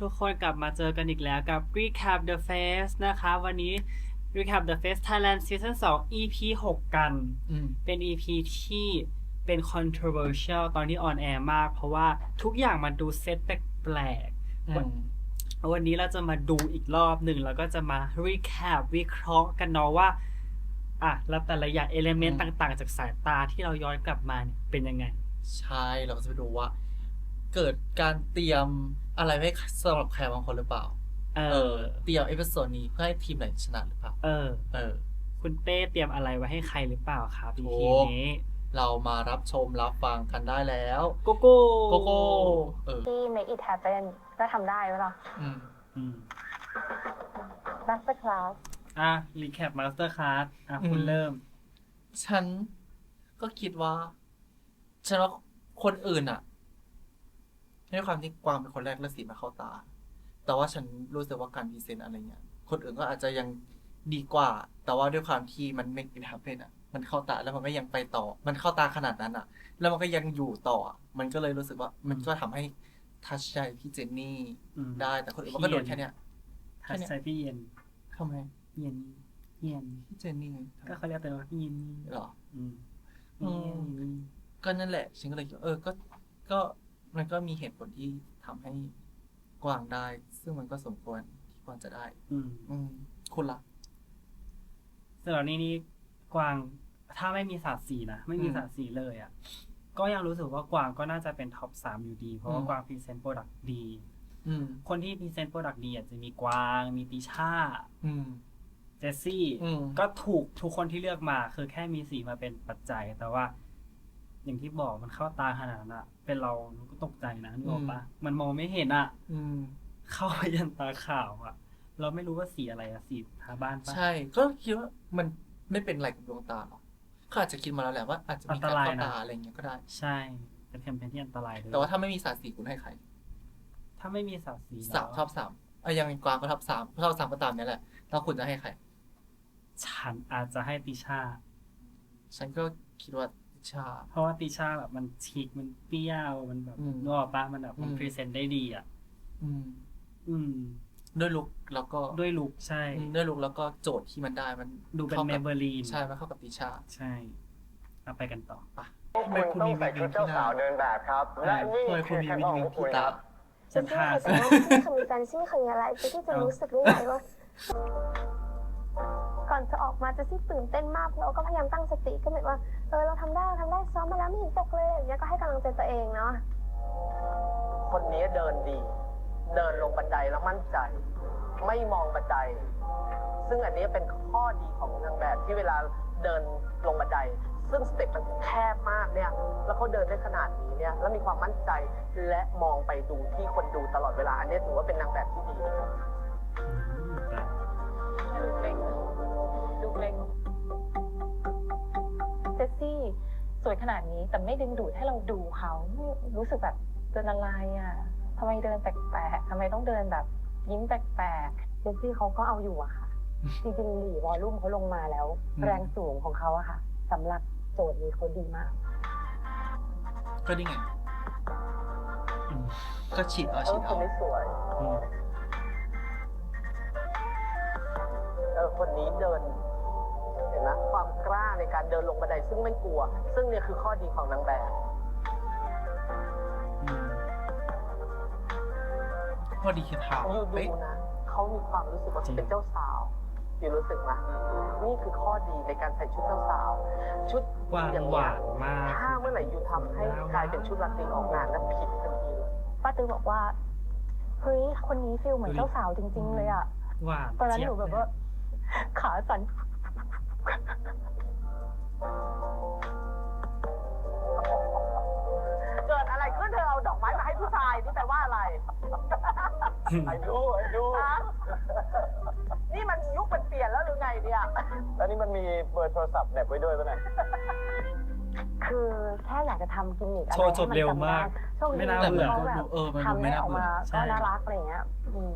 ทุกคนกลับมาเจอกันอีกแล้วกับ Recap the Face นะคะ วันนี้ Recap the Face Thailand Season 2 EP 6 กันอืมเป็น EP ที่เป็น controversial ตอนที่ออนแอร์มาก เพราะว่าทุกอย่างมันดูเซตแปลกอืมๆวันนี้เราจะมาดูอีกรอบหนึ่ง แล้วก็จะมา recap วิเคราะห์กันเนาะว่า อะ แล้วแต่ละอย่างเอลเมนต์ต่าง ๆ จากสายตาที่เราย้อนกลับมาเนี่ยเป็นยังไง ใช่ เราก็จะไปดูว่า เกิดการเตรียม อะไรไว้สำหรับใครบางคนหรือเปล่าเอเอออ เตรียมเอพิโซดนี้เพื่อให้ทีมไหนชนะหรือเปล่า เออ เออ คุณเต้เตรียมอะไรไว้ให้ใครหรือเปล่าครับถู EP กนี้ เรามารับชมรับฟังกันได้แล้ว โกโก้โกโก้เออที่ make it happen ก็ทำได้ไหมล่ะ อืม อืม master class อะ recap master class อะ คุณอืมเริ่ม ฉันก็คิดว่า ฉันว่าคนอื่นอะ ด้วยความที่กวางเป็นคนแรกและสีมาเข้าตา แต่ว่าฉันรู้สึกว่าการพรีเซนต์อะไรเงี้ย คนอื่นก็อาจจะยังดีกว่า แต่ว่าด้วยความที่มันไม่กินทับเป็นอะมันเข้าตาแล้วมันก็ยังไปต่อ มันเข้าตาขนาดนั้นอะแล้วมันก็ยังอยู่ต่ออะมันก็เลยรู้สึกว่า มันก็ทำให้ทัชใจพี่เจนนี่อืมได้ แต่คนอื่นมันก็โดนแค่เนี้ยทัชใจพี่เย็นทำไมเย็นเย็นพี่เจนนี่ก็เขาเรียกตัวว่าพี่เย็นเหรออืมอืมก็นั่นแหละฉันก็เลยคิดว่าเออก็ก็ มันก็มีเหตุผลที่ทำให้กวางได้ ซึ่งมันก็สมควรที่กวางจะได้ อืมอืมคุณล่ะสำหรับนี่นี่กวางถ้าไม่มีศาสตร์สีนะไม่มีอืมศาสตร์สีเลยอะก็ยังรู้สึกว่ากวางก็น่าจะเป็นท็อปสามอยู่ดี เพราะว่าอืม กวางพรีเซนต์โปรดักต์ดี อืม คนที่พรีเซนต์โปรดักต์ดีอาจจะมีกวาง มีติช่า อืม เจสซี่ อืม ก็ถูกทุกคนที่เลือกมา คือแค่มีสีมาเป็นปัจจัย แต่ว่า อย่างที่บอกมันเข้าตาขนาดนั้นอะ เป็นเราก็ตกใจนะนึกออกปะมันมองไม่เห็นอะอืมเข้าไปยันตาขาวอะเราไม่รู้ว่าสีอะไรอะสีทาบ้านปะใช่ ก็คิดว่ามันไม่เป็นไรกับดวงตาหรอกเขาอาจจะคิดมาแล้วแหละว่าอาจจะมีการเข้าตาอะไรอย่างเงี้ยก็ได้ ใช่เป็นแคมเปญที่อันตรายเลยแต่ว่าถ้าไม่มีสารสีคุณให้ใคร ถ้าไม่มีศาสตร์สีสามชอบสามอะยังกวางก็ทับสามชอบสามก็ตามเนี้ยแหละแล้วคุณจะให้ใคร ฉันอาจจะให้ติช่าฉันก็คิดว่า ชา เพราะว่าติช่าแบบมันชิคมันเปรี้ยวมันแบบอืมนึกออกปะมันแบบมันอืม พรีเซนต์ได้ดีอะอืมอืม ด้วยลุกแล้วก็ด้วยลุคใช่ อืมด้วยลุกแล้วก็โจทย์ที่มันได้มันดูเป็นข้าเมกับเบอรีนใช่มันเข้ากับติชา ใช่เอาไปกันต่อพวกคุณต้องใส่ชุดเจ้าสาวเดินแบบครับและนี่ทำไมคุคืณอมีแค่วิห้องธีของที่คุณตาครับฉันที่ทาเคยสัญญาที่ไม่เคยมีแฟนที่ไม่เคยมีอะไรจะที่จะรู้สึกได้ไงว่า ก่อนจะออกมาจะที่ตื่นเต้นมากเราก็พยายามตั้งสติก็เหมือนว่า เออเราทำได้เราทำได้ซ้อมมาแล้วไม่เห็นตกเลยอย่างเงี้ยก็ให้กำลังใจตัวเองเนาะคนนี้เดินดี เดินลงบันไดแล้วมั่นใจ ไม่มองบันได ซึ่งอันนี้เป็นข้อดีของนางแบบที่เวลาเดินลงบันได ซึ่งสเต็ปมันแคบมากเนี่ย แล้วเขาเดินได้ขนาดนี้เนี่ย แล้วมีความมั่นใจ และมองไปดูที่คนดูตลอดเวลา อันนี้ถือว่าเป็นนางแบบที่ดีนะครับดูเกรงดูเก รงเจสซี่สวยขนาดนี้แต่ไม่ดึงดูดให้เราดูเขารู้สึกแบบเดินอะไรอะทำไมเดินแปลกๆทำไมต้องเดินแบบยิ้มแปลกๆเจสซี่เขาก็เอาอยู่อะค่ะ จริงๆหลีวอลลุ่มเขาลงมาแล้วอืมแรงสูงของเขาอะค่ะสำหรับโจทย์นี้เขาดีมาก ก็นี่ไงอืมก็ฉีดเอาเอฉีอดคเอานนี้สวยอืมเออคนนี้เดินเห็นไหมความกล้าในการเดินลงบันไดซึ่งไม่กลัว ซึ่งเนี่ยคือข้อดีของนางแบบอืมพอดีคือเท้าอยู่ดูเป๊ะ นะเขามีความรู้สึกว่าเขาเป็นเจ้าสาวอยู่รู้สึกไหมนี่คือข้อดีในการใส่ชุดเจ้าสาว ชุดกวางอย่างหเงี้ยวานมาก ถ้าเมื่อไหร่อยู่ทำให้กลายเป็นชุดราตรีออกงานแล้วผิดทันทีเลยป้าตือบอกว่าเฮ้ยคนนี้ฟิลเหมือนเจ้าสาวจริง ๆ เลยอะหวานตอนนั้นเจี๊หยนูแบบว่าขาสั่น เกิดอะไรขึ้นเธอเอาดอกไม้มาให้ผู้ชายนี่แปลว่าอะไร ไอ้ดูไอ้ดูฮะนี่มันยุคมันเปลี่ยนแล้วหรือไงเนี่ย แล้วนี่มันมีเบอร์โทรศัพท์เหน็บไว้ด้วยป่ะเนี่ย คือแค่อยากจะทำกิมมิคอะไรโชว์จบเร็วมากโชคดีไม่น่าแต่เบื่มันอเขาก็แบดูบเออมันดูทำไม่ได้น่าออกเบื่อมาใช่ ก็น่ารักอะไรเงี้ยอืม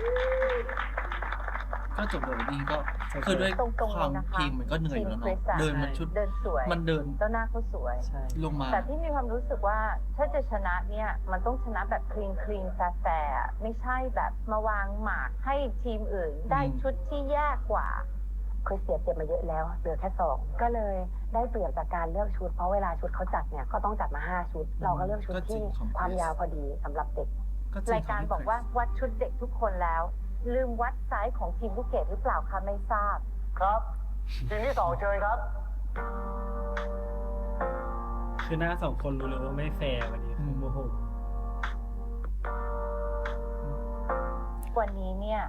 กก็จบเลยนี่ก็จบเลยคือด้วยตรงๆความเลยนะคะเพลงมันก็เหนื่อยอยู่แล้วทีเนาะม Chris อะเดินมันชุด เดินสวยมันเดินแล้วหน้าเขาสวย ใช่ ลงมา แต่พี่มีความรู้สึกว่าถ้าจะชนะเนี่ย มันต้องชนะแบบคลีนคลีนแฟร์แฟร์ไม่ใช่แบบมาวางหมากให้ทีมอื่นได้อืม ชุดที่แย่กว่าเคยเสียเปรียบมาเยอะแล้วเหลือแค่สองก็เลยได้เปรียบจากการเลือกชุดเพราะเวลาชุดเขาจัดเนี่ยก็ต้องจัดมาห้าชุด เราก็เลือกชุดก็จริที่งของ ความ Chris ยาวพอดีสำหรับเด็ก ก็จงรายการขงบอกว่าวัดชุดเด็กทุกคนแล้ว ลืมวัดไซส์ของทีมลูกเกดหรือเปล่าคะไม่ทราบ ครับทีมที่สองเชิญครับ คือหน้าสองคนรู้เลยว่าไม่แฟร์วันนี้คือโมโหวันนี้เนี่ย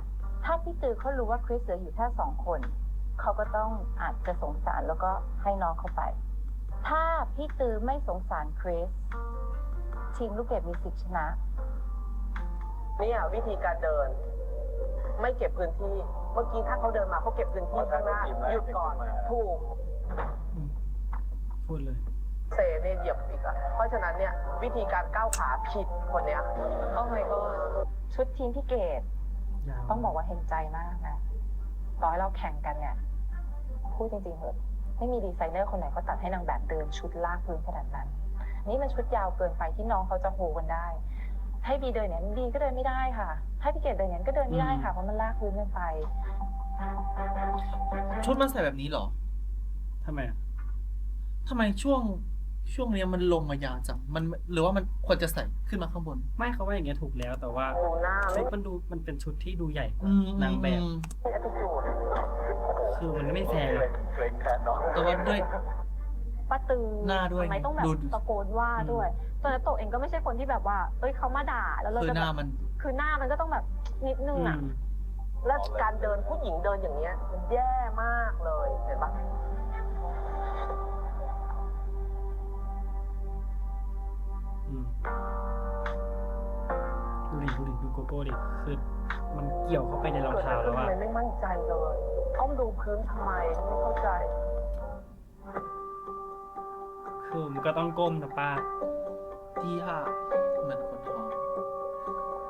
ถ้าพี่ตือเขารู้ว่าคริสเหลืออยู่แค่สองคน เขาก็ต้องอาจจะสงสารแล้วก็ให้น้องเข้าไป ถ้าพี่ตือไม่สงสารคริสทีมลูกเกดมีสิทธิชนะ เนี่ยวิธีการเดิน ไม่เก็บพื้นที่ เมื่อกี้ถ้าเขาเดินมาเขาเก็บพื้นที่ข้างหน้าอ๋อถ้าเป็นทีมแรกหยุดก่อนเป็นทีมแรกถูกพูดเลยเซเนี่ยเหยียบอีกอะเพราะฉะนั้นเนี่ยวิธีการก้าวขาผิดคนเนี้ยโอ้ my god ชุดทีมพี่เกดยาวต้องบอกว่าเห็นใจมากนะต่อให้เราแข่งกันเนี่ยพูดจริงๆเถอะไม่มีดีไซเนอร์คนไหนก็ตัดให้นางแบบเดินชุดลากพื้นขนาดนั้น นี่มันชุดยาวเกินไปที่น้องเขาจะโฮกันได้ ให้บีเดินเนี่ยบีก็เดินไม่ได้ค่ะ ให้พี่เกดเดินเนี่ยก็เดินไม่ได้ค่ะเพราะมันลากพื้นเกินไป ชุดมันใส่แบบนี้เหรอทำไมอะทำไมช่วงช่วงเนี้ยมันลงมายาวจังมันหรือว่ามันควรจะใส่ขึ้นมาข้างบน ไม่เขาว่าอย่างเงี้ยถูกแล้วแต่ว่าดูหน้าชุไม่ดมันดูมันเป็นชุดที่ดูใหญ่กว่าอืมนางแบบอืมใช่ attitude คือมันไม่แฟร์เกรงเกรงแทนน้องแต่ว่าด้วย ป้าตือหน้าด้วยทำไมต้องแบบดู ตะโกนว่าด้วย ตอนนั้นโตะเองก็ไม่ใช่คนที่แบบว่า เอ้ยเขามาด่าแล้วเราคือจะหแบน้าบมัน คือหน้ามันก็ต้องแบบนิดนึงอือะมแล้วการเดินผู้หญิงเดินอย่างเงี้ยมันแย่มากเลยเห็นปะอืมดูดิดูดิดูโกโก้ดิคือมันเกี่ยวเข้าไปในรองเกิดเท้าอะไรแล้วขึ้นว่าทำไมไม่มั่นใจเลยอ้อมดูพื้นทำไมไม่เข้าใจ คือมันก็ต้องก้มนะป้าที่ ห้าเหมือนคนท้อง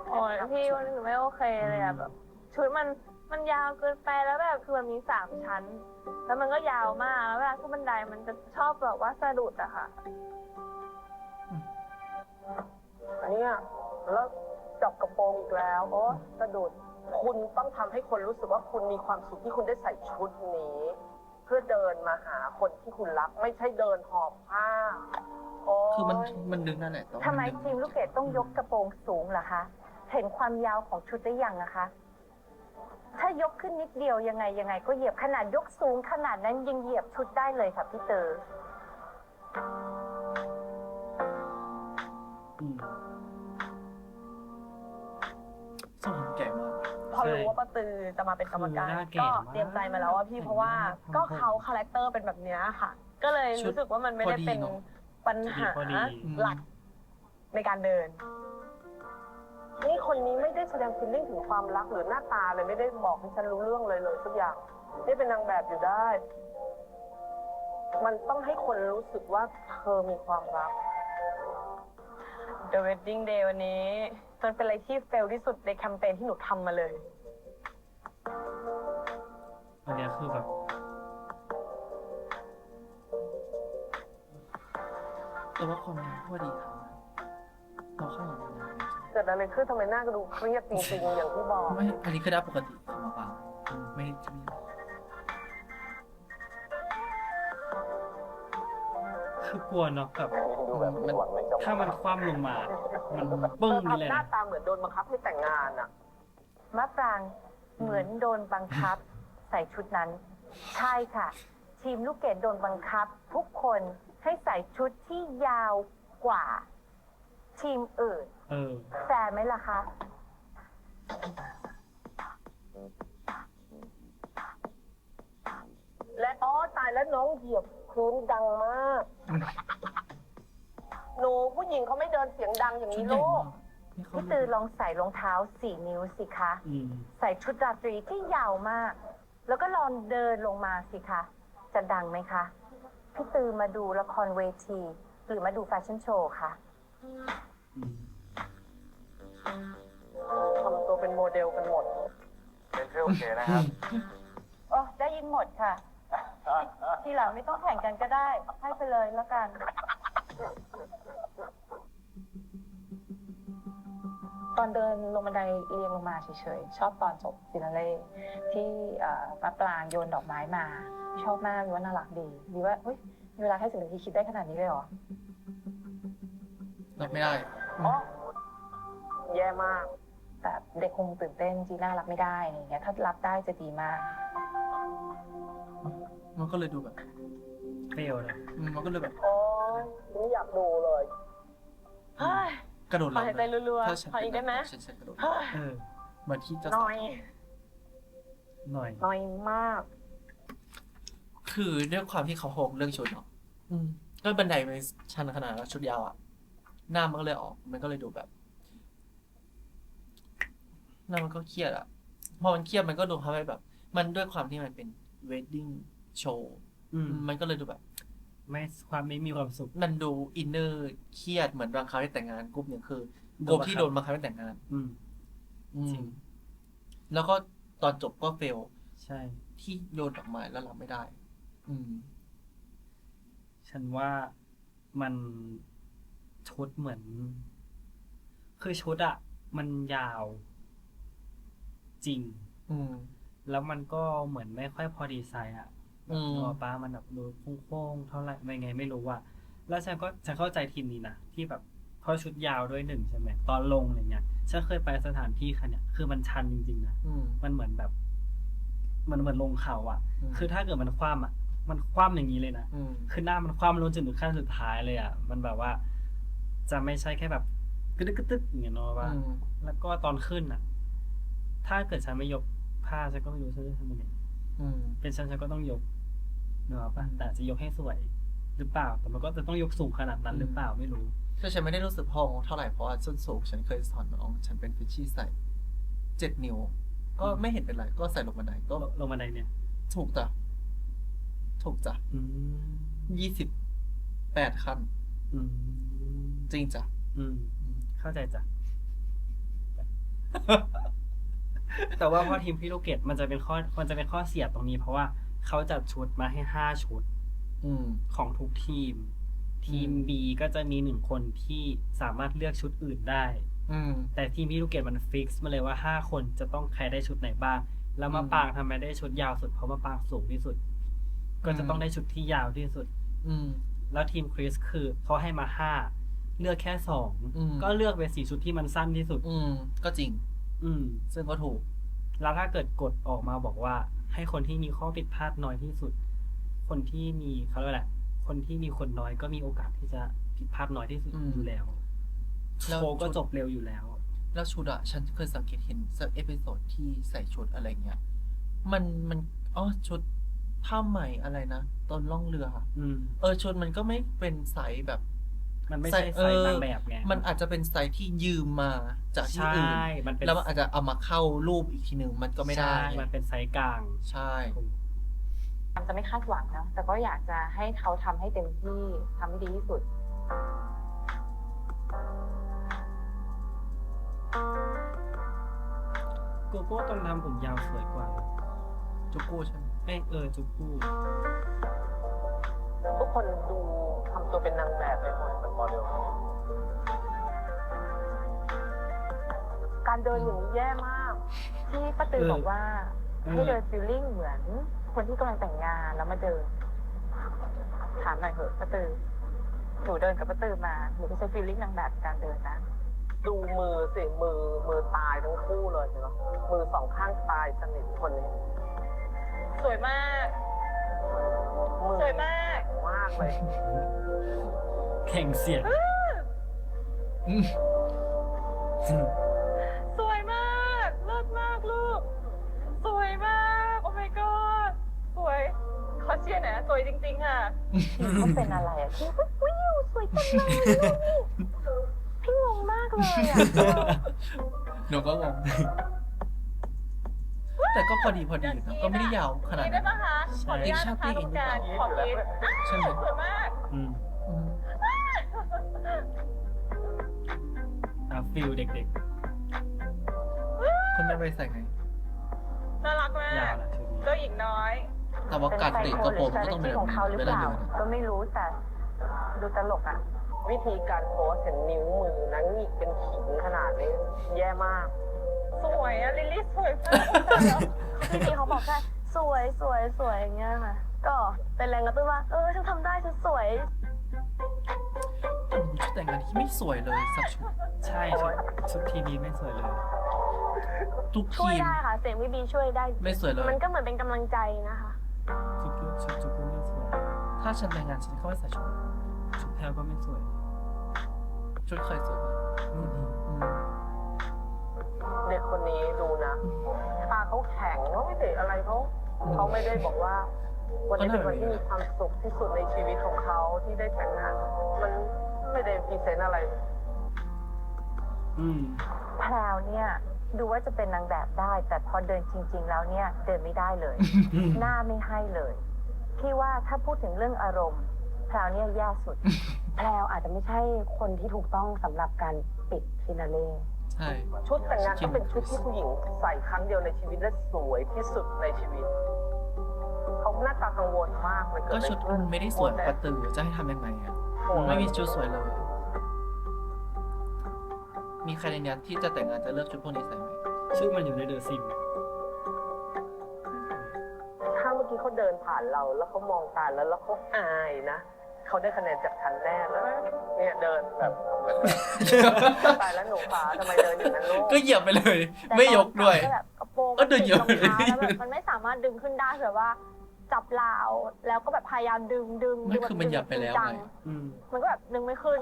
โอ้ยพี่วันนี้หนูไม่โอเคเลยอะแบบชุดมันมันยาวเกินไปแล้วแบบคือมันมีสามชั้น แล้วมันก็ยาวมากแล้วเวลาขึ้นบันไดมันจะชอบแบบว่าสะดุดอะค่ะ อันเนี้ยแล้วจับกระโปรงอีกแล้วโอ้สะดุดคุณต้องทำให้คนรู้สึกว่าคุณมีความสุขที่คุณได้ใส่ชุดนี้ เพื่อเดินมาหาคนที่คุณรัก ไม่ใช่เดินหอบผ้าโอ้ คือมันมันดึงนั่นแหละแต่ว่าทำไมนดึงทีมลูกเกดต้องยกกระโปรงสูงล่ะคะ เห็นความยาวของชุดได้ยังนะคะ ถ้ายกขึ้นนิดเดียวยังไงยังไง ก็เหยียบขนาดยกสูงขนาดนั้นยังเหยียบชุดได้เลยค่ะพี่เตอร์อืมทรงผมแก่มากพอรู้ว่าป้าตือจะมาเป็นกรรมการคือหน้าแก่ก็มากเตรียมใจมาแล้วว่าพี่เพราะว่าแต่งหน้าก็ทำผมเขาคาแรคเตอร์เป็นแบบเนี้ยค่ะ ก็เลยชุดรู้สึกว่ามันไม่ได้เป็นพอดีเนอะ ปัญหาพอดี หลักในการเดิน นี่คนนี้ไม่ได้แสดงฟิลลิ่งถึงความรักหรือหน้าตาเลยไม่ได้บอกให้ฉันรู้เรื่องเลยเลยสักอย่างนี่เป็นนางแบบอยู่ได้ มันต้องให้คนรู้สึกว่าเธอมีความรัก The Wedding Day วันนี้ มันเป็นอะไรที่เฟลที่สุดในแคมเปญที่หนูทำมาเลย อันเนี้ยคือแบบ แต่ว่าความยาวพอดีครับเราข้างหลังมันยาวเกิดอะไรขึ้นทำไมหน้าก็ดูเครียดจริงๆอย่างที่บอกไม่อันนี้คือได้ปกติธรรมดาไม่ได้ที่คือกลัวเนาะแบบดูแบบไม่หวังไม่จำถ้ามันคว่ำลงมา มันปึ้งเธอนี่เลยทำหน้านะตาเหมือนโดนบังคับให้แต่งงานอะ มะปรางเหมือนโดนบังคับ ใส่ชุดนั้น ใช่ค่ะ ทีมลูกเกดโดนบังคับ ทุกคน ให้ใส่ชุดที่ยาวกว่าทีมอื่น เออ แฟร์ไหมล่ะคะ และอ๋อตายแล้วน้องเหยียบพื้นดังมาก หนูผู้หญิงเขาไม่เดินเสียงดังอย่างชุดนี้ใหญ่ลูก มากนี่เขาพี่ตือลองใส่รองเท้าสี่นิ้วสิคะ อืมใส่ชุดราตรีที่ยาวมาก แล้วก็ลองเดินลงมาสิคะ จะดังไหมคะ พี่ตือมาดูละครเวที หรือมาดูแฟชั่นโชว์คะอืมทำตัวเป็นโมเดลกันหมด เป็นเพื่อโอเคนะครับ โอ้ได้ยินหมดค่ะ ทีหลังไม่ต้องแข่งกันก็ได้ ให้ไปเลยแล้วกัน ตอนเดินลงบันไดเรียงลงมาเฉยๆ ชอบตอนจบฟินาเล่ที่เอ่อมะปรางโยนดอกไม้มา ชอบมากวิว่าน่ารักดีวิว่าเฮ้ยมีเวลาแค่สิบนาทีคิดได้ขนาดนี้เลยเหรอรับไม่ได้อ๋อแย่มาก แต่เด็กคงตื่นเต้นจีน่ารับไม่ได้อะไรอย่างเงี้ยถ้ารับได้จะดีมาก มันก็เลยดูแบบเฟลเลยอืมมันก็เลยแบบโอ้ยไม่อยากดูเลยเฮ้ย กระโดดขอหายใจรัวถ้าฉันๆขออีกได้ไหมฉันจะกระโดดเฮ้ยเออเหมือนที่เจะหน่อยหน่อย หน่อยมาก คือด้วยความที่เขาโฮงเรื่องชุดเนาะอืมก็บันไดมันชันขนาดแล้วชุดยาวอะหน้ามันก็เลยออก มันก็เลยดูแบบ หน้ามันก็เครียดอะพอมันเครียดมันก็ดูทำให้แบบ มันด้วยความที่มันเป็นเวดดิ้งโชว์อืม มันก็เลยดูแบบ ไม่ความไม่มีความสุขมันดูอินเนอร์เครียดเหมือนบางครั้งที่แต่งงานกลุ่มหนึ่งคือโดกลุ่นมบังคับที่โดนบังคับให้แต่งงาน อืม อืจริมงแล้วก็ตอนจบก็เฟล ใช่ ที่โยนดอกไม้แล้วรับไม่ได้ อืม ฉันว่ามันชุดเหมือน คือชุดอะมันยาว จริง อืม แล้วมันก็เหมือนไม่ค่อยพอดีไซน์อะ อืม ตัวป้ามันแบบดูโค้งๆเท่าไหร่ไม่ไงไม่รู้ว่าแล้วฉันก็ฉันเข้าใจทีมนี้นะที่แบบเพราะชุดยาวด้วยหนึ่งใช่ไหมตอนลงอะไรเงี้ยฉันเคยไปสถานที่คันเนี่ยคือมันชันจริงๆนะอืม มันเหมือนแบบ มันเหมือนลงเขาอะมคือถ้าเกิดมันคว่ำอะมันคว่ำอย่างนี้เลยนะ อืม คือหน้ามันคว่ำลงจนถึงขั้นสุดท้ายเลยอะมันแบบว่า จะไม่ใช่แค่แบบกระดึกกระตึกอย่างเงี้ยเนาะว่าอืมแล้วก็ตอนขึ้นอะถ้าเกิดฉันไม่ยกผ้าฉันก็ไม่รู้ฉันจะทำยังไง อืม เป็นฉันฉันก็ต้องยก เนอะป่ะแต่อาจจะยกให้สวยหรือเปล่า แต่มันก็จะต้องยกสูงขนาดนั้นหรือเปล่าไม่รู้แต่ฉันไม่ได้รู้สึกพองเท่าไหร่เพราะว่าส้นสูงฉันเคยสอนน้องฉันเป็นฟิชชี่ใส่เจ็ดนิ้ว ก็อืมไม่เห็นเป็นไร ก็ใส่ลงบันไดก็ลงลงบันไดเนี่ย ถูกจ้ะถูกจ้ะอืมยี่สิบแปดขั้นอืมจริงจ้ะอืมอืมเข้าใจจ้ะแต่ว่าพอทีมพี่ลูกเกดมันจะเป็นข้อมันจะเป็นข้อเสียตรงนี้เพราะว่า เขาจัดชุดมาให้ห้าชุดอืมของทุกทีม ทีมอืม B ก็จะมีหนึ่งคนที่สามารถเลือกชุดอื่นได้อืมแต่ทีมพี่ลูกเกดมันฟิกซ์มาเลยว่าห้าคนจะต้องใครได้ชุดไหนบ้าง แล้วมาอืมปางทำไมได้ชุดยาวสุดเพราะมาปางสูงที่สุด ก็จะต้องได้ชุดที่ยาวที่สุด อืมแล้วทีมคริสคือเขาให้มาห้าเลือกแค่สองอืมก็เลือกไปสี่ชุดที่มันสั้นที่สุด อืมก็จริง อืมซึ่งก็ถูก แล้วถ้าเกิดกฎออกมาบอกว่า ให้คนที่มีข้อผิดพลาดน้อยที่สุด คนที่มีเขาเรียกว่าอะไรคนที่มีคนน้อยก็มีโอกาสที่จะผิดพลาดน้อยที่สุดอืม อยู่แล้วแล้วโชว์ก็จบเร็วอยู่แล้ว แล้วชุดอะฉันเคยสังเกตเห็นสักเอพิโซดที่ใส่ชุดอะไรเงี้ย มันมันอ๋อชุดผ้าไหมอะไรนะตอนล่องเรืออืม เออชุดมันก็ไม่เป็นไซส์แบบ มันไม่ใส่ใช่เอใส่อนางแบบไงมันอาจจะเป็นไซส์ที่ยืมมาจากที่ใช่อื่นมันเป็นแล้วมันอาจจะเอามาเข้ารูปอีกทีหนึ่งมันก็ไม่ได้ใช่มันเป็นไซส์กลาง ใช่มันจะไม่คาดหวังนะแต่ก็อยากจะให้เขาทำให้เต็มที่ทำให้ดีที่สุดโกโก้ตอนทำผมยาวสวยกว่านะจุกกูใช่ไหมเอ้ยเออจุกกู้ทุกคนดูทำ ตัวเป็นนางแบบเลยหมดเป็นโมเดลการเดินอย่างนี้แย่มาก ที่ป้าตือบอกว่าให้เดินฟีลลิ่งเหมือน คนที่กำลังแต่งงานแล้วมาเดิน ถามหน่อยเถอะป้าตือหนูเดินกับป้าตือมาหนูไม่ใช่ฟีลลิ่งนางแบบการเดินนะดูมือสิมือมือตายทั้งคู่เลยเห็นไหมมือสองข้างตายสนิทคนนี้สวยมากมือสวยมาก มากเลย แข่งเสียงสวยมากเลิศมากลูก สวยมาก โอ้ my god สวยขอเชียร์หน่อยนะสวยจริงๆค่ะเขาเป็นอะไรอะที่วิวสวยจังเลยพี่งงมากเลยอะหนูก็งง แต่ก็พอดีพอดีอยู่นะก็ไม่ได้ยาวขนาดได้นั้น ปะคะขออนุญาตนะคะกรรมการขอกินใช่ไหมสวยมาก อืมอืมอะฟิลเด็กคนนั้นไปใส่ไงๆน่ารักมายากวนะชุดนี้เจ้าหญิงน้อย แต่ว่าการเตะกระโปรงก็ต้องเป็นแบบของเขานี้หรือเวเปลาล่าเดินอะก็ไม่รู้แต่ดูตลกอะ วิธีการโพสเห็นนิ้วมือนะหงิกเป็นขิงขนาดนี้ แย่มาก สวยอะลิลลี่สวยมากพี่พีเขาบอกแค่สวยสวยสวยอย่างเงี้ยค่ะ ก็เป็นแรงกระตุ้นว่า เออฉันทำได้ฉันสวยอืมชุดแต่งงานที่ไม่สวยเลยสักชุดใช่ชุดชุดทีนี้ไม่สวยเลย ทุกช่วยทีม ได้ค่ะ เสียงพี่บีช่วยได้ ไม่สวยเลย มันก็เหมือนเป็นกำลังใจนะคะชุดชุดชุดก็ไม่สวย ถ้าฉันแต่งงานฉันก็ไม่ใส่ชุดชุดแพลวก็ไม่สวย ชุดเคยสวยปะอืมอืม เด็กคนนี้ดูนะตาเขาแข็งเขาไม่ได้อะไรเขาเขาไม่ได้บอกว่า วันนี้เป็นวันที่มีความสุขที่สุดในชีวิตของเขาที่ได้แต่งงานมันไม่ได้พรีเซนต์อะไรอืมแพรวเนี่ย ดูว่าจะเป็นนางแบบได้ แต่พอเดินจริง ๆ แล้วเนี่ย เดินไม่ได้เลย หน้าไม่ให้เลยพี่ว่าถ้าพูดถึงเรื่องอารมณ์แพรวเนี่ยแย่สุด แพรวอาจจะไม่ใช่คนที่ถูกต้องสำหรับการปิดฟินาเล่ใช่ ชุดแต่งงานก็เป็นชุดที่ผู้หญิงใส่ครั้งเดียวในชีวิตและสวยที่สุดในชีวิต เขาหน้าตากังวลมากมันเกิดก็อะไรชุดขึ้มันนไม่ได้สวยปกติจะให้ทำยังไงอะโอ้โหไม่มีชุดสวยเลย มีใครในเนี้ยที่จะแต่งงานจะเลือกชุดพวกนี้ใส่ไหมชุดมันอยู่ในเดอะซิมถ้าเมื่อกี้เขาเดินผ่านเราแล้วเขามองตาแล้วแล้วเขาอายนะ เขาได้คะแนนจากฉันแน่แล้วเนี่ยเดินแบบเหมือนตายแล้วหนูฟ้าทำไมเดินอย่างนั้นลูกก็เหยียบไปเลย แต่ไม่ยกด้วย ตอนแบบกระโปรงก็เดินเยอะรองเท้าแล้วแบบมันไม่สามารถดึงขึ้นได้แบบว่า จับราวแล้วก็แบบพยายามดึงดึงไม่ดึงคือมันเหยียบไปแล้วจังไง อืมมันก็แบบดึงไม่ขึ้น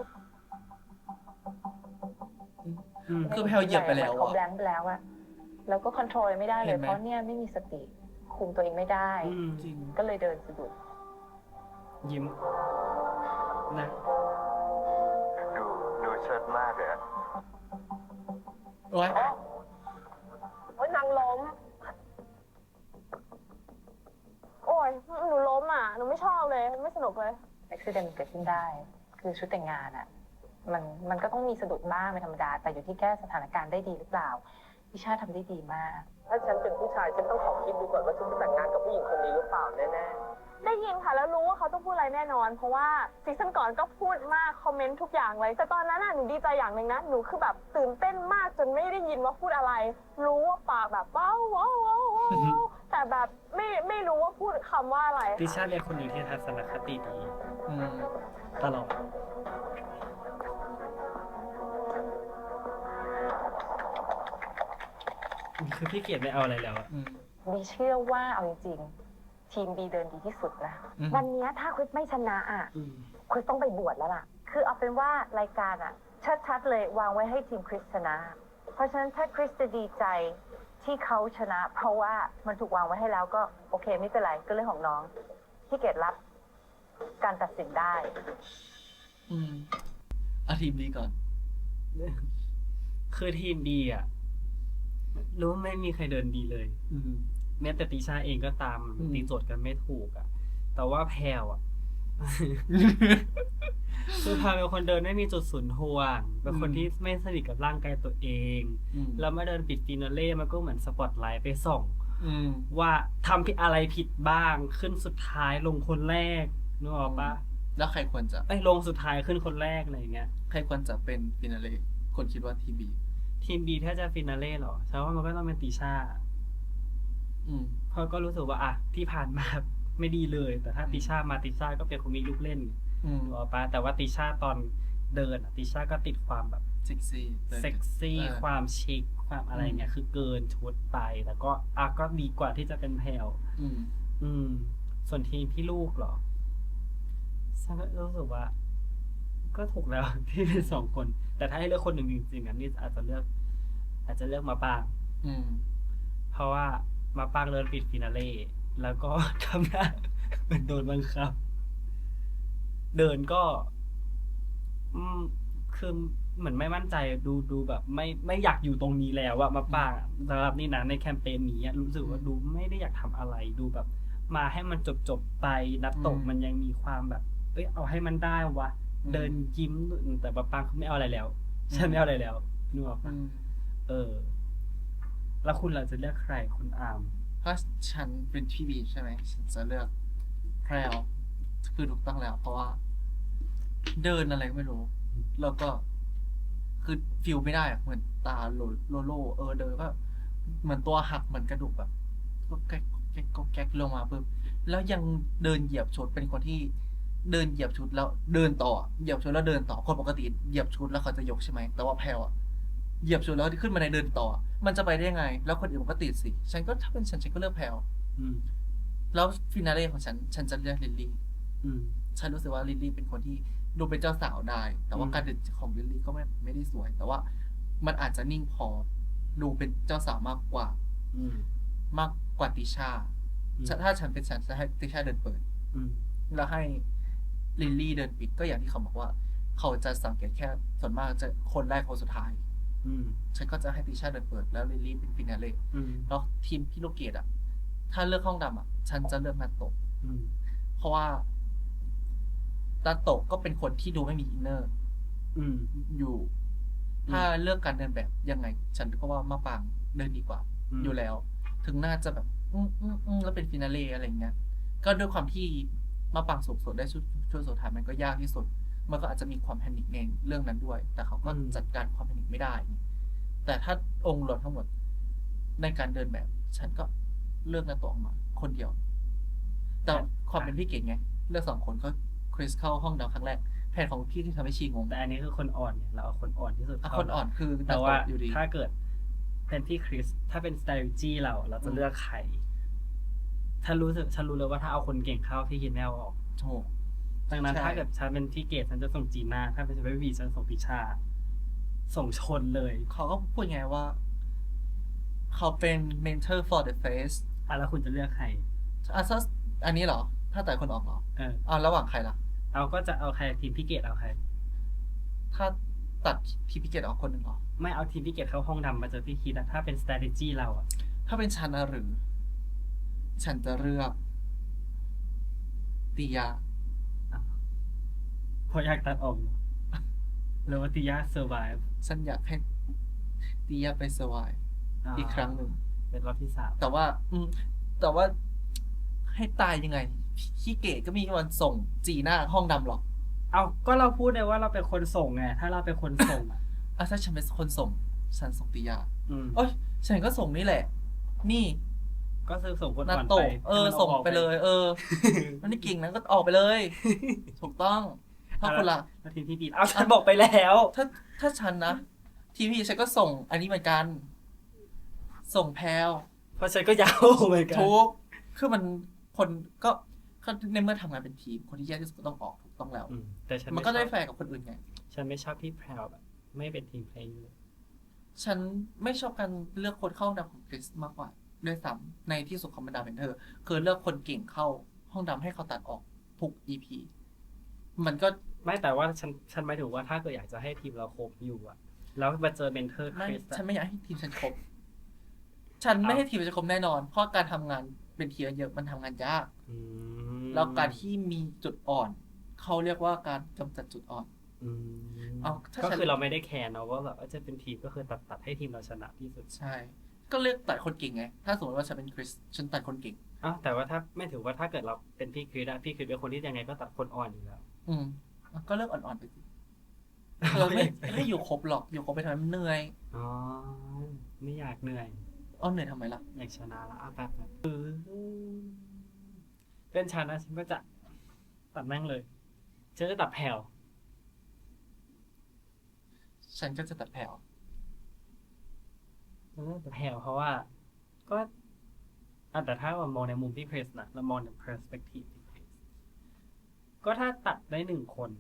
อืม คือแพลวเหยียบไปแล้วเขาอะแบงค์ไปแล้วอะแล้วก็คอนโทรลไม่ได้เลเห็ยนไหม เพราะเนี่ยไม่มีสติคุมตัวเองไม่ได้ อืมจริง ก็เลยเดินสะดุด ยิ้ม นะ ดูดูเชิดมากเลยอะโอ้ยเฮ้ยนางล้ม โอ้ยหนูล้มอะ หนูไม่ชอบเลย ไม่สนุกเลย อุบิเหตุมันเกิดขึ้นได้ คือชุดแต่งงานอะมันมันก็ต้องมีสะดุดบ้างเป็นธรรมดา แต่อยู่ที่แก้สถานการณ์ได้ดีหรือเปล่าพิชาทำได้ดีมาก ถ้าฉันเป็นผู้ชาย ฉันต้องขอคิดดูก่อนว่าฉันจะแต่งงานกับผู้หญิงคนนี้หรือเปล่าแน่ ได้ยินค่ะแล้วรู้ว่าเขาต้องพูดอะไรแน่นอน เพราะว่าซีซั่นก่อนก็พูดมากคอมเมนต์ทุกอย่างเลย แต่ตอนนั้นน่ะหนูดีใจอย่างหนึ่งนะหนูคือแบบตื่นเต้นมากจนไม่ได้ยินว่าพูดอะไร รู้ว่าปากแบบว้าวว้าวว้าวว้าวแต่แบบไม่ไม่รู้ว่าพูดคำว่าอะไรติชาเป็นคนหนึ่งที่ทัศนคติดีอืมตลอดคือพี่เกียรติไม่เอาอะไรแล้วอะ อืมบีเชื่อว่าเอาจริงๆ ทีมบีเดินดีที่สุดนะอืม วันเนี้ยถ้าคริสไม่ชนะอะอืมคริสต้องไปบวชแล้วล่ะ คือเอาเป็นว่ารายการอะชัดๆเลยวางไว้ให้ทีมคริสชนะ เพราะฉะนั้นถ้าคริสจะดีใจที่เขาชนะ เพราะว่ามันถูกวางไว้ให้แล้วก็โอเคไม่เป็นไรก็เรื่องของน้องที่เกดรับการตัดสินได้ อืมเอาทีมนี้ก่อน คือทีมดีอะ รู้ไม่มีใครเดินดีเลย อืม แม้แต่ติชาเองก็ตามอืม ตีโจทย์กันไม่ถูกอะแต่ว่าแพลวอะคือพาเป็นคนเดินไม่มีจุดศูนย์ห่วงเป็นคนที่ไม่สนิทกับร่างกายตัวเอง อืมแล้วมาเดินปิดฟินาเล่มันก็เหมือนสปอตไลท์ไปส่อง อืม ว่าทำผิดอะไรผิดบ้างขึ้นสุดท้ายลงคนแรกนึกออกปะแล้วใครควรจะไอ้ยลงสุดท้ายขึ้นคนแรกอะไรอย่างเงี้ย ใครควรจะเป็นฟินาเล่คนคิดว่าทีบี ทีมบีถ้าจะฟินาเล่หรอฉันว่ามันก็ต้องเป็นติชา อืมเพราะก็รู้สึกว่าอะที่ผ่านมาไม่ดีเลย แต่ถ้าอืมติชามาติชาก็เป็นคนมีลูกเล่นอืมนึกออกปะแต่ว่าติชาตอนเดินอะติชาก็ติดความแบบเซ็กซี่ลยเซ็กซี่เออความชิคความอะไรเงี้ยคือเกินชุดไปแต่ก็อะก็ดีกว่าที่จะเป็นแพลวอืมอืมส่วนทีมพี่ลูกเหรอฉันก็รู้สึกว่า ก็ถูกแล้วที่เป็นสองคน แต่ถ้าให้เลือกคนหนึ่งจริงๆอะนี่อาจจะเลือก อาจจะเลือกมาปาง อืม เพราะว่า มาปางเดินปิดฟินาเล่แล้วก็ทำหน้าเหมือนโดนบังคับ เดินก็ อืมคือเหมือนไม่มั่นใจดูดูแบบ ไม่ไม่อยากอยู่ตรงนี้แล้วอะมาปางอะสำหรับนี่นะในแคมเปญนี้อะรู้สึกว่าดูไม่ได้อยากทำอะไรดูแบบ มาให้มันจบจบๆไปนัดตกอืมมันยังมีความแบบ เอ้ยเอาให้มันได้วะอืมเดินยิ้มแต่มาปางเขาไม่เอาอะไรแล้วฉันไม่เอาอะไรแล้วนึกออกปะอืมเออ แล้วคุณเราจะเลือกใครคุณอามถ้าฉันเป็นพี่บีใช่ไหมฉันจะเลือกแพรวคือถูกต้องแล้ว เพราะว่า เดินอะไรก็ไม่รู้ แล้วก็ คือฟิลไม่ได้อะเหมือนตาโลโลโลเออเดินก็เหมือนตัวหักเหมือนกระดูกแบบก็แก๊กแก๊กก็แก๊กลงมาปุ๊บแล้วยังเดินเหยียบชุดเป็นคนที่เดินเหยียบชุดแล้วเดินต่อเหยียบชุดแล้วเดินต่อคนปกติเหยียบชุดแล้วเขาจะยกใช่ไหมแต่ว่าแพรวอะเหยียบชุดแล้วขึ้นมาในเดินต่อ มันจะไปได้ยังไง แล้วคนอื่นมันก็ติดสิ ฉันก็ถ้าเป็นฉันฉันก็เลือกแพรวอืมแล้วฟินาเล่ของฉัน ฉันจะเลือกลิลลี่อืม ฉันรู้สึกว่าลิลลี่เป็นคนที่ดูเป็นเจ้าสาวได้ แต่ว่าอืม การเดินของลิลลี่ก็ไม่ไม่ได้สวย แต่ว่ามันอาจจะนิ่งพอดูเป็นเจ้าสาวมากกว่า อืมมากกว่าติชาอืมถ้าถ้าฉันเป็นฉันจะให้ติชาเดินเปิด อืมแล้วให้ลิลลี่เดินปิดก็อย่างที่เขาบอกว่า เขาจะสังเกตแค่ส่วนมากจะคนแรกคนสุดท้ายอืม ฉันก็จะให้ติชาเดินเปิดแล้วลิลลี่เป็นฟินาเล่อืมแล้วทีมพี่ลูกเกดอะ ถ้าเลือกห้องดำอะ ฉันจะเลือกนาโตะอืมเพราะว่านาโตะก็เป็นคนที่ดูไม่มีอินเนอร์อืมอยู่อืมถ้าเลือกการเดินแบบยังไง ฉันก็ว่ามาปางเดินดีกว่ามอยู่แล้ว ถึงน่าจะแบบ อืมอืมอืมแล้วเป็นฟินาเล่อะไรเงี้ยก็ด้วยความที่มาปางสูงสุดได้ชุดช่วงสุดท้ายมันก็ยากที่สุด มันก็อาจจะมีความแพนิคในเรื่องนั้นด้วย แต่เขาก็จัดการความแพนิคไม่ได้ แต่ถ้าองค์รวมทั้งหมดในการเดินแบบ ฉันก็เลือกนาโตะออกมา คนเดียว แต่ความเป็นพี่เก่งไง เลือกสองคนก็คริสเข้าห้องดาวครั้งแรก แผนของพี่ที่ทำให้ชีงง แต่อันนี้คือคนอ่อนเนี่ยเราเอาคนอ่อนที่สุดอะเข้าคนอ่อนคือแต่ว่านาโตะอยู่ดีถ้าเกิดเป็นพี่คริส ถ้าเป็น strategy เราเราจะอืมเลือกใครถ้ารู้สึกฉันรู้เลยว่าถ้าเอาคนเก่งเข้าพี่คิดแนวออกโถ ดังนั้นใช่ ถ้าเกิดฉันเป็นพี่เกดฉันจะส่งจีน่าถ้าเป็นฉันเป็นวีฉันส่งพิชา ส่งชนเลยเขาก็พูดไงว่า เขาเป็น mentor for the face อะแล้วคุณจะเลือกใคร อะถ้าอันนี้เหรอ ถ้าแต่คนออกเหรอเอออ่าระหว่างใครล่ะเอาก็จะเอาใครทีมพี่เกดเอาใคร ถ้าตัดพี่พิเกตออกคนหนึ่งเหรอ ไม่เอาทีมพี่เกดเข้าห้องดำมาเจอพี่คิดอะถ้าเป็น strategy เราอะถ้าเป็นฉันอะหรือ ฉันจะเลือกติยา เพราะอยากตัดออกเหรอหรือว่าติยา survive ฉันอยากให้ติยาไปสวายอีกครั้งหนึ่ง เป็นรอบที่สามแต่ว่า อืม แต่ว่าให้ตายยังไง พี่เกตก็มีวันส่งจีหน้าห้องดำหรอก เอาก็เราพูดเลยว่าเราเป็นคนส่งไง ถ้าเราเป็นคนส่งอะอะถ้าฉันเป็นคนส่ง ฉันส่งติยาอืม โอ้ยฉันก็ส่งนี่แหละ นี่ก็คือส่งคนนาอ่อนโตะไปเออ ให้มันส่งกกไปเลย เออ มันนี่เก่งนะก็ออกไปเลย ถูกต้อง ถ้าคนละแล้วทีมที่ดีเอาฉันบอกไปแล้ว ถ้าถ้าฉันนะทีพีฉันก็ส่งอันนี้เหมือนกัน ส่งแพลวเพราะฉันก็ยาวเหมือนกันทุกคือมันคนก็ก็ในเมื่อทำงานเป็นทีมคนที่แย่ที่สุดก็ต้องออกถูกต้องแล้วอืมแต่ฉันมันก็ได้ชอบแฟร์กับคนอื่นไง ฉันไม่ชอบพี่แพรวแบบไม่เป็นทีมเพลย์เลยฉันไม่ชอบการเลือกคนเข้าห้องดำของคริสมากกว่าด้วยซ้ำในที่สุดของบรรดาเป็นเธอคือเลือกคนเก่งเข้าห้องดำให้เขาตัดออกทุก EP มันก็ ไม่แต่ว่าฉันฉันหมายถึงว่าถ้าเกิดอยากจะให้ทีมเราครบอยู่อะแล้วมาเจอเมนเทอร์คไม่ริสฉันไม่อยากให้ทีมฉันครบ ฉันไม่ให้ทีมฉันครบแน่นอน เพราะการทำงานเป็นทีมเยอะมันทำงานยาก แล้วการที่มีจุดอ่อน เขาเรียกว่าการกำจัดจุดอ่อน เอาถ้าก็ฉัน คือเราไม่ได้แคร์เนาะว่าแบบว่าจะเป็นทีมก็คือตัดตัดให้ทีมเราชนะที่สุดใช่ ก็เลือกตัดคนเก่งไง ถ้าสมมติว่าฉันเป็นคริส ฉันตัดคนเก่ง อ้าวแต่ว่าถ้าไม่ถือว่าถ้าเกิดเราเป็นพี่คริสอะพี่คริสเป็นคนที่ยังไงก็ตัดคนอ่อนอยู่แล้ว อืม ก็เลือกอ่อนๆไปสิเธอไม่ไม่อยู่ครบหรอกอยู่ครบไปทำไมมันเหนื่อยอ๋อไม่อยากเหนื่อยเอาเหนื่อยทำไมล่ะอยากชนะละอะแบบแบบเป็นฉันนะฉันก็จะตัดแม่งเลยฉันจะตัดแผ่วฉันก็จะตัดแผ่วฉันจะตัดแผ่วเพราะว่า ก็อะแต่ถ้าเรามองในมุมพี่คริสนะเรามองใน perspective พี่คริส ก็ถ้าตัดได้หนึ่งคน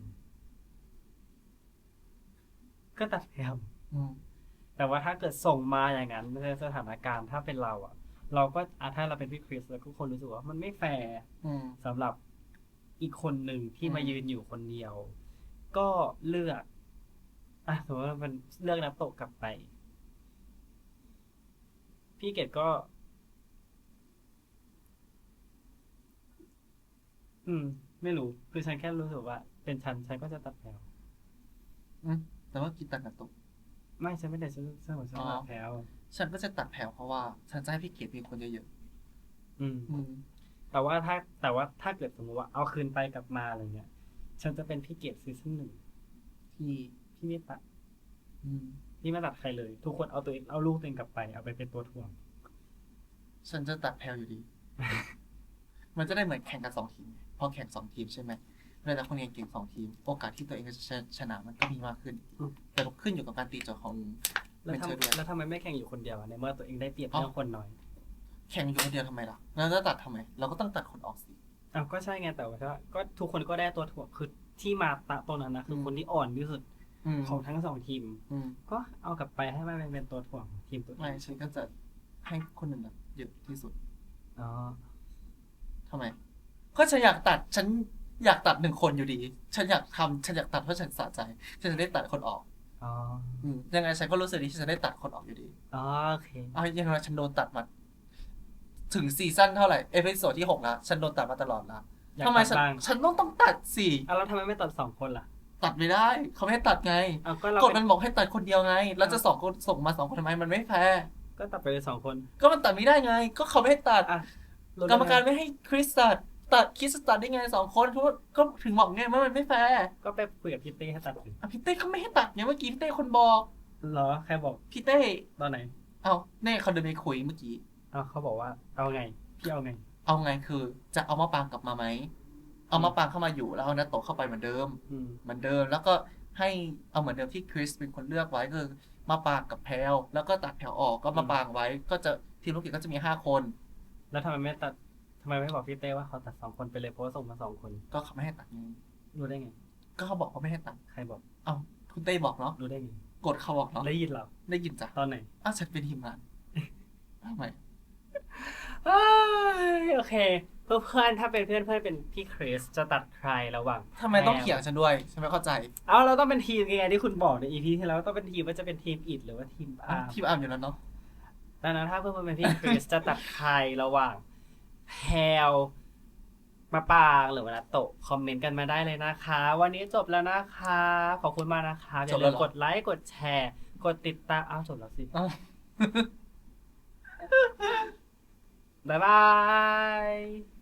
ก็ตัดแผ่วอืมแต่ว่าถ้าเกิดส่งมาอย่างนั้นในสถานการณ์ถ้าเป็นเราอะเราก็อะถ้าเราเป็นพี่คริสแล้วก็คนรู้สึกว่ามันไม่แฟร์อืมสำหรับอีกคนหนึ่งที่อืมมายืนอยู่คนเดียว ก็เลือกอะสมมติว่ามันเลือกนับโตะกลับไป พี่เกดก็ อืม ไม่รู้ คือฉันแค่รู้สึกว่า เป็นฉันฉันก็จะตัดแถวอืมแต่ว่ากินตัดกับตุก ไม่ฉันไม่ได้ฉันฉันบอกฉันอ๋อ ตัดแถวฉันก็จะตัดแผ่วเพราะว่า ฉันจะให้พี่เกียรติมีคนเยอะอืมอืมแต่ว่าถ้าแต่ว่าถ้าเกิดสมมติว่าเอาคืนไปกลับมาอะไรเงี้ย ฉันจะเป็นพี่เกดซีซั่นหนึ่งที่พี่ไม่ตัดอืมพี่ไม่ตัดใครเลย ทุกคนเอาตัวเองเอาลูกตัวเองกลับไปเอาไปเป็นตัวถ่วง ฉันจะตัดแพลวอยู่ดี มันจะได้เหมือนแข่งกันสองทีมไง พอแข่งสองทีมใช่ไหมเวลาคนเรียนเก่งสองทีม โอกาสที่ตัวเองจะชนะมันก็มีมากขึ้นอืมแต่ก็ขึ้นอยู่กับการตีโจทย์ของแล้วเป็นเชอร์ด้วยทำแล้วทำไมไม่แข่งอยู่คนเดียวอะในเมื่อตัวเองได้เปรียบเอ้าเรื่องคนน้อย แข่งอยู่คนเดียวทำไมล่ะแล้วจะตัดทำไม เราก็ต้องตัดคนออกสิอ้าวก็ใช่ไงแต่ว่าก็ทุกคนก็ได้ตัวถ่วงคือที่มาตะตรงนั้นนะคืออมคนที่อ่อนที่สุดอืมของทั้งสองทีมอืมก็เอากลับไปให้มันเป็นตัวถ่วงของทีมตัวเอไม่งฉันก็จะให้คนหนึ่งอะเยอะที่สุดอ๋อทำไม ก็ฉันอยากตัดฉันอยากตัดหนึ่งคนอยู่ดี ฉันอยากทำฉันอยากตัดเพราะฉันสะใจฉันจะได้ตัดคนออกอ๋ออืมยังไงฉันก็รู้สึกดีที่ฉันได้ตัดคนออกอยู่ดีอ๋อโอเคเอายังไงฉันโดนตัดมาถึงซีซั่นเท่าไหร่เอพิโซดที่หกแล้วฉันโดนตัดมาตลอดแล้วอยากทำไมตัดฉันบ้างฉันต้องต้องตัดสิอะแล้วทำไมไม่ตัดสองคนล่ะ ตัดไม่ได้ เขาไม่ให้ตัดไงเอาก็เรากฎเป็มันนบอกให้ตัดคนเดียวไง แล้วจะสองคนส่งมาสองคนทำไมมันไม่แฟร์ก็ตัดไปเลยสองคน ก็มันตัดไม่ได้ไง ก็เขาไม่ให้ตัดอะกรรมการไม่ให้คริสตัด ตัดคริสตัดได้ไงสองคนเพราะว่าก็ถึงบอกไงว่ามันไม่แฟร์ก็ไปคุยกับพี่เต้ให้ตัดสิอะพี่เต้เขาไม่ให้ตัดไงเมื่อกี้พี่เต้คนบอกเหรอใครบอกพี่เต้ตอนไหนเอาเน่เขาเดินไปคุยเมื่อกี้เอาเขาบอกว่า เอาไงพี่เอาไง เอาไงคือ จะเอามะปรางกลับมาไหมเอามะปรางเข้ามาอยู่แล้วเอานาโตะเข้าไปเหมือนเดิมอืมเหมือนเดิมแล้วก็ให้เอาเหมือนเดิมที่คริสเป็นคนเลือกไว้คือมะปรางกับแพลวแล้วก็ตัดแพลวออกก็มะปรางไว้ ก็จะทีมลูกเกดก็จะมีห้าคน แล้วทำไมไม่ตัด ทำไมไม่บอกพี่เต้ว่าเขาตัดสองคนไปเลยเพราะว่าส่งมาสองคน ก็เขาไม่ให้ตัดไงรู้ได้ไง ก็เขาบอกว่าไม่ให้ตัดใครบอก เอาคุณเต้บอกเนาะรู้ได้ไงกดเขาบอกเนาะได้ยินเหรอได้ยินจ้ะตอนไหนอ้าวฉันเป็นทีมงานทำไมเอ้ยโอเค เพื่อนเพื่อนๆถ้าเป็นเพื่อนเพื่อนเป็นพี่คริสจะตัดใครระหว่างทำไมต้องเถียงฉันด้วยฉันไม่เข้าใจ เอาเราต้องเป็นทีมยังไงที่คุณบอกในอีพีที่แล้วต้องเป็นทีมว่าจะเป็นทีมอิดหรือว่าทีมอะอาร์มทีมอาร์มอยู่แล้วเนาะดังนั้นถ้าเพื่อนเพื่อนเป็นพี่คริสจะตัดใครระหว่าง แฮลมาปางหรือว่านาโตะคอมเมนต์กันมาได้เลยนะคะ วันนี้จบแล้วนะคะ ขอบคุณมากนะคะอย่าลืมกดไลค์กดแชร์ กดติดตามอ้าวจบแล้วสิอ้าวบ๊ายบาย